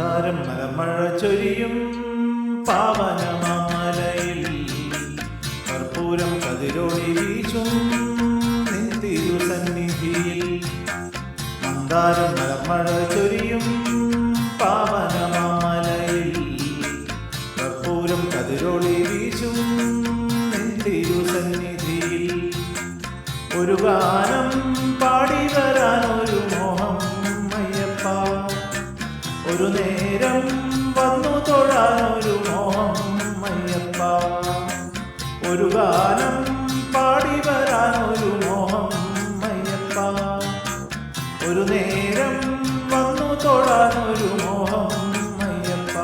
മന്ദാരം മലമഴ ചൊരിയും പാവനമലയിൽ. കർപ്പൂരം കതിരോടി വീശും തിരുസന്നിധിയിൽ. മന്ദാരം മലമഴ ചൊരിയും പാവനമലയിൽ. കർപ്പൂരം കതിരോടി വീശും തിരുസന്നിധിയിൽ. ഒരു ഗാനം പാടി വരാൻ ഒരു നേരം വന്നു ഒരു മോഹം അയ്യപ്പ. ഒരു ഗാനം പാടി വരാൻ ഒരു മോഹം അയ്യപ്പ. ഒരു നേരം വന്നു ഒരു മോഹം അയ്യപ്പ.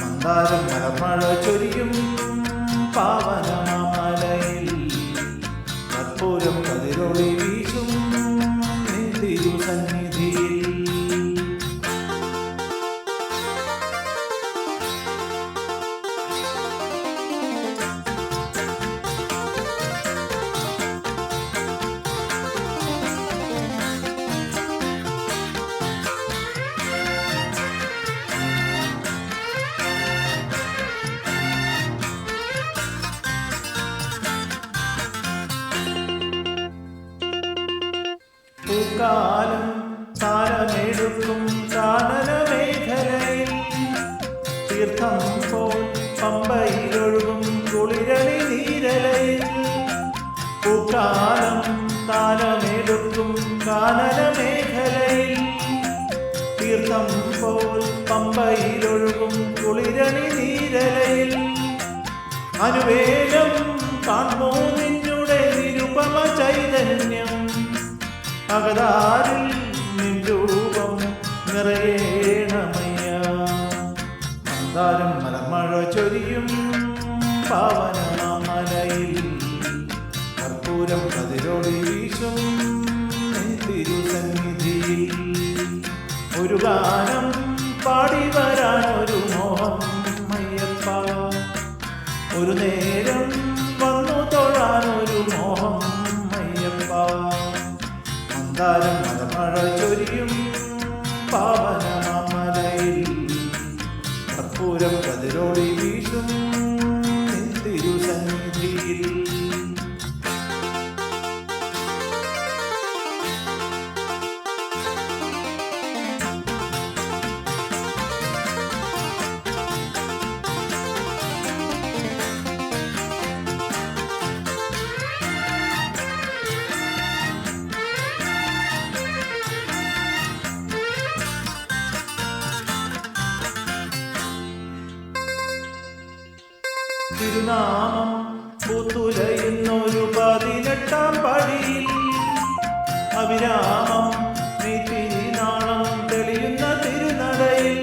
മന്ദാരം മലമഴ ചൊരിയും പാവനമലയിൽ. കർപ്പൂരം കതിരൊളി വീശും നിൻ പൂക്കാലം താരമെടുക്കും കാനന മേഖലയിൽ തീർത്ഥം പോൽ പമ്പയിലൊഴുകും കുളിരളി നീരലയിൽ. പൂക്കാലം താരമെടുക്കും കാനന മേഖലയിൽ തീർത്ഥം പോൽ പമ്പയിലൊഴുകും കുളിരണി നീരലയിൽ. അനുവേലം കാണുമോ അകതാരിൽ നിരൂപം നിറയേണമയ്യ. മന്ദാരം മലമഴ ചൊരിയും പാവന പാവനമലയിൽ കർപ്പൂരം കതിരോടി വീശും തിരുസന്നിധിയിൽ. ഒരു ഗാനം പാടി വരാൻ ഒരു മോഹം അയ്യപ്പ ഒരു നേരം വന്നു തൊഴാൻ ഒരു മോഹം അയ്യപ്പ മന്ദാരം മഴ ചൊരിയും. പാവനമലയിൽ തിരുനാമം പൂത്തുലയുന്നൊരു പതിനെട്ടാം പടിയിൽ. അവിരാമം നീ തിരുനാളം തെളിയുന്ന തിരുനടയിൽ.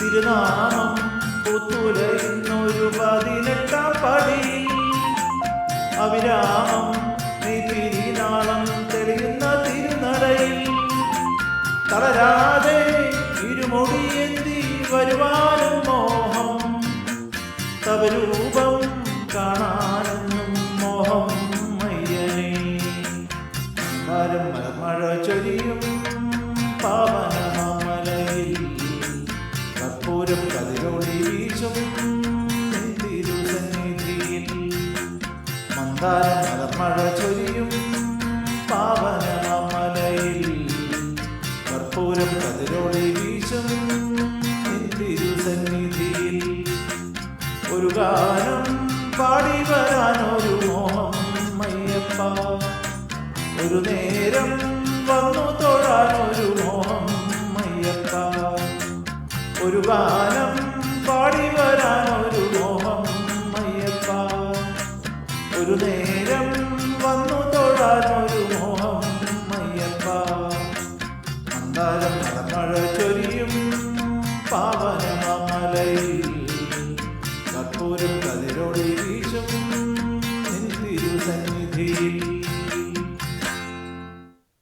തിരുനാമം പൂത്തുലയുന്നൊരു പതിനെട്ടാം പടിയിൽ. അവിരാമം നീ തിരുനാളം തെളിയുന്ന തിരുനടയിൽ. തളരാതെ ഇരുമൊടിയെന്തി വരുവാനും മോഹം തവരൂപം കാണാനെന്നും മോഹം മയ്യനെ. മരം മഴ ചൊരിയും പാവനമലയിൽ കർപ്പൂരം കതിരൊളി വീശും തിരുസന്നിധിയിൽ മന്ദാരം മഴ ചൊരിയും പാവനമലയിൽ ഒരു ഗാനം പാടി ഒരു മോഹം അയ്യപ്പ ഒരു നേരം വന്നു ഒരു മോഹം അയ്യപ്പ ഒരു ഗാനം പാടി ഒരു മോഹം അയ്യപ്പ ഒരു നേരം വന്നു ഒരു മോഹം അയ്യപ്പ മന്ദാരം മഴ ചൊരിയും പാവനമലയിൽ കർപ്പൂരം കതിരൊളി വീശും തിരുസന്നിധിയിൽ